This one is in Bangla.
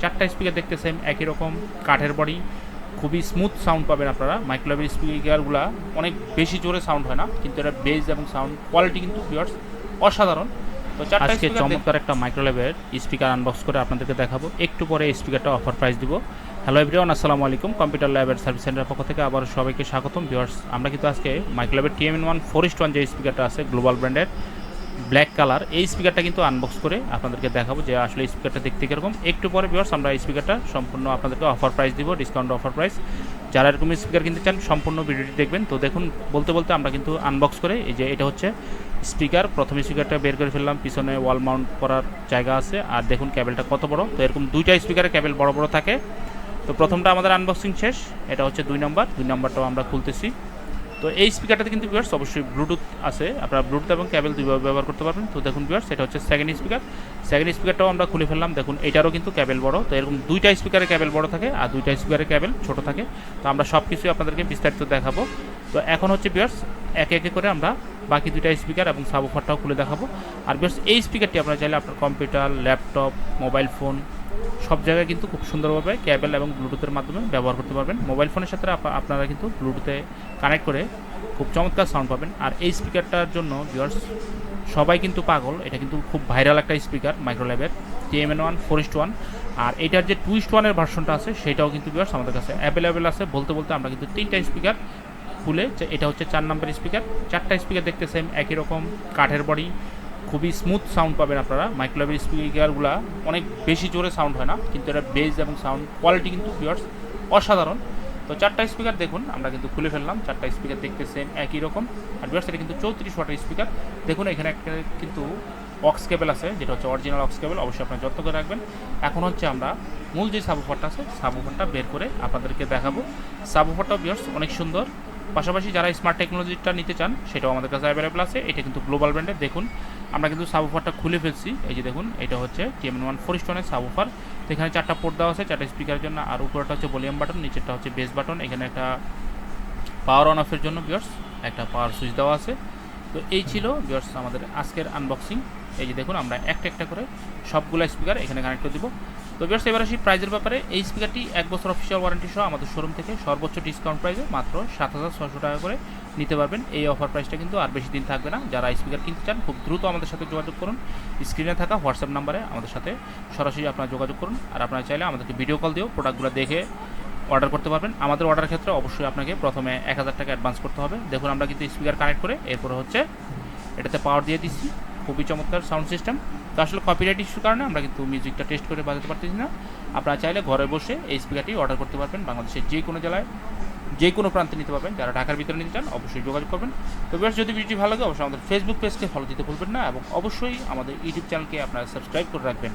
চারটা স্পিকার দেখতে সেম একই রকম কাঠের বডি খুবই স্মুথ সাউন্ড পাবেন আপনারা। মাইক্রোওয়েভ স্পিকারগুলো অনেক বেশি জোরে সাউন্ড হয় না কিন্তু এটা বেস এবং সাউন্ড কোয়ালিটি কিন্তু ভিউয়ার্স অসাধারণ। তো চারটা আজকে চমৎকার একটা মাইক্রোলেভের স্পিকার আনবক্স করে আপনাদেরকে দেখাবো। একটু পরে স্পিকারটা অফার প্রাইস দিব। হ্যালো এভরিওয়ান আসসালামু আলাইকুম। কম্পিউটার ল্যাবের সার্ভিস সেন্টার পক্ষ থেকে আবার সবাইকে স্বাগতম। ভিউয়ার্স আমরা কিন্তু আজকে মাইক্রোলেভের টিএমএন ওয়ান ফোরিস্ট ওয়ান যে স্পিকারটা আছে গ্লোবাল ব্র্যান্ডের ব্ল্যাক কালার এই স্পিকারটা কিন্তু আনবক্স করে আপনাদেরকে দেখাবো যে আসলে স্পিকারটা দেখতে কীরকম। একটু পরে ভিউয়ার্স আমরা এই স্পিকারটা সম্পূর্ণ আপনাদেরকে অফার প্রাইস দিব ডিসকাউন্ট অফার প্রাইস যারা এরকম স্পিকার কিনতে চান, সম্পূর্ণ ভিডিওটি দেখবেন। তো দেখুন, বলতে বলতে আমরা কিন্তু আনবক্স করে, এই যে এটা হচ্ছে স্পিকার প্রথম স্পিকারটা বের করে ফেললাম, পিছনে ওয়াল মাউন্ট করার জায়গা আছে, আর দেখুন ক্যাবেলটা কত বড়। তো এরকম দুইটা স্পিকারের ক্যাবেল বড় বড় থাকে। তো প্রথমটা আমাদের আনবক্সিং শেষ, এটা হচ্ছে দুই নম্বর দুই নম্বরটাও আমরা খুলতেছি। তো এই স্পিকারটাতে কিন্তু ভিউয়ার্স অবশ্যই ব্লুটুথ আছে। আপনারা ব্লুটুথ এবং ক্যাবেল দুইভাবে ব্যবহার করতে পারবেন। তো দেখুন ভিউয়ার্স এটা হচ্ছে সেকেন্ড স্পিকার সেকেন্ড স্পিকারটাও আমরা খুলে ফেললাম। দেখুন, এটারও কিন্তু ক্যাবেল বড়। তো এরকম দুইটা স্পিকারের ক্যাবেল বড় থাকে আর দুইটা স্পিকারের ক্যাবেল ছোট থাকে। তো আমরা সব কিছুই আপনাদেরকে বিস্তারিত দেখাবো। তো এখন হচ্ছে ভিউয়ার্স একে একে করে আমরা বাকি দুইটা স্পিকার এবং সাবওফারটাও খুলে দেখাবো। আর ভিউয়ার্স এই স্পিকারটি আপনারা চাইলে আপনার কম্পিউটার ল্যাপটপ মোবাইল ফোন সব জায়গায় কিন্তু খুব সুন্দরভাবে ক্যাবেল এবং ব্লুটুথের মাধ্যমে ব্যবহার করতে পারবেন। মোবাইল ফোনের সাথে আপনা- আপনারা কিন্তু ব্লুটুথে কানেক্ট করে খুব চমৎকার সাউন্ড পাবেন। আর এই স্পিকারটার জন্য ভিউয়ার্স সবাই কিন্তু পাগল। এটা কিন্তু খুব ভাইরাল একটা স্পিকার মাইক্রোল্যাবের টিএমএন ওয়ান ফোরিস্ট ওয়ান আর এটার যে টুইস্ট ওয়ানের ভার্সনটা আছে, সেটাও কিন্তু ভিউয়ার্স আমাদের কাছে অ্যাভেলেবেল আছে। বলতে বলতে আমরা কিন্তু তিনটা স্পিকার খুলে এটা হচ্ছে চার নাম্বার স্পিকার চারটা স্পিকার দেখতে সেম একই রকম, কাঠের বডি খুবই স্মুথ সাউন্ড পাবেন আপনারা। মাইক্রোওয়েভ স্পিকারগুলো অনেক বেশি জোরে সাউন্ড হয় না, কিন্তু এটা বেস এবং সাউন্ড কোয়ালিটি কিন্তু ভিউয়ার্স অসাধারণ। তো চারটা স্পিকার দেখুন, আমরা কিন্তু খুলে ফেললাম, চারটা স্পিকার দেখতে সেম একই রকম। আর ভিউয়ার্স এটা কিন্তু চৌত্রিশ ওয়াটের স্পিকার দেখুন, এখানে একটা কিন্তু অক্স কেবল আছে, যেটা হচ্ছে অরিজিনাল অক্স কেবল অবশ্যই আপনারা যত্ন করে রাখবেন। এখন হচ্ছে আমরা মূল যে সাবুফারটা আছে সাবুফারটা বের করে আপনাদেরকে দেখাবো। সাবুফারটাও বিয়ার্স অনেক সুন্দর। পাশাপাশি যারা স্মার্ট টেকনোলজিটা নিতে চান, সেটাও আমাদের কাছে অ্যাভেলেবল আছে। এটা কিন্তু গ্লোবাল ব্র্যান্ডের দেখুন। আমরা কিন্তু সাবুফারটা খুলে ফেলছি। এই যে দেখুন, এটা হচ্ছে টিএমএন ওয়ান ফোর স্টোনের সাবুফার তো এখানে চারটা পোর্ট দেওয়া আছে, চারটা স্পিকারের জন্য। আর উপরটা হচ্ছে ভলিউম বাটন নিচেরটা হচ্ছে বেস বাটন এখানে একটা পাওয়ার অন অফের জন্য বিয়ার্স একটা পাওয়ার সুইচ দেওয়া আছে। তো এই ছিল বিয়ার্স আমাদের আজকের আনবক্সিং এই যে দেখুন, আমরা একটা একটা করে সবগুলো স্পিকার এখানে কানেক্ট করে দিব। তো বিয়ার্স এবার আসি প্রাইজের ব্যাপারে। এই স্পিকারটি এক বছর অফিসিয়াল ওয়ারেন্টি সহ আমাদের শোরুম থেকে সর্বোচ্চ ডিসকাউন্ট প্রাইসে মাত্র সাত হাজার ছশো টাকা করে নিতে পারবেন। এই অফার প্রাইসটা কিন্তু আর বেশি দিন থাকবে না। যারা স্পিকার কিনতে চান, খুব দ্রুত আমাদের সাথে যোগাযোগ করুন। স্ক্রিনে থাকা হোয়াটসঅ্যাপ নাম্বারে আমাদের সাথে সরাসরি আপনারা যোগাযোগ করুন। আর আপনারা চাইলে আমাদেরকে ভিডিও কল দিয়েও প্রোডাক্টগুলো দেখে অর্ডার করতে পারবেন। আমাদের অর্ডার ক্ষেত্রে অবশ্যই আপনাকে প্রথমে এক হাজার টাকা অ্যাডভান্স করতে হবে। দেখুন আমরা কিন্তু স্পিকার কানেক্ট করে এরপরে হচ্ছে এটাতে পাওয়ার দিয়ে দিচ্ছি। খুবই চমৎকার সাউন্ড সিস্টেম তো আসলে কপিরাইট ইস্যুর কারণে আমরা কিন্তু মিউজিকটা টেস্ট করে বাজাতে পারতেছি না। আপনারা চাইলে ঘরে বসে এই স্পিকারটি অর্ডার করতে পারবেন। বাংলাদেশের যে কোনো জেলায়, যে কোনো প্রান্তে নিতে পারবেন। যারা ঢাকার ভিতরে নিতে চান, অবশ্যই যোগাযোগ করবেন। তো বেশ যদি ভিডিওটি ভালো লাগে, অবশ্যই আমাদের ফেসবুক পেজকে ফলো দিতে ভুলবেন না এবং অবশ্যই আমাদের ইউটিউব চ্যানেলকে আপনারা সাবস্ক্রাইব করে রাখবেন।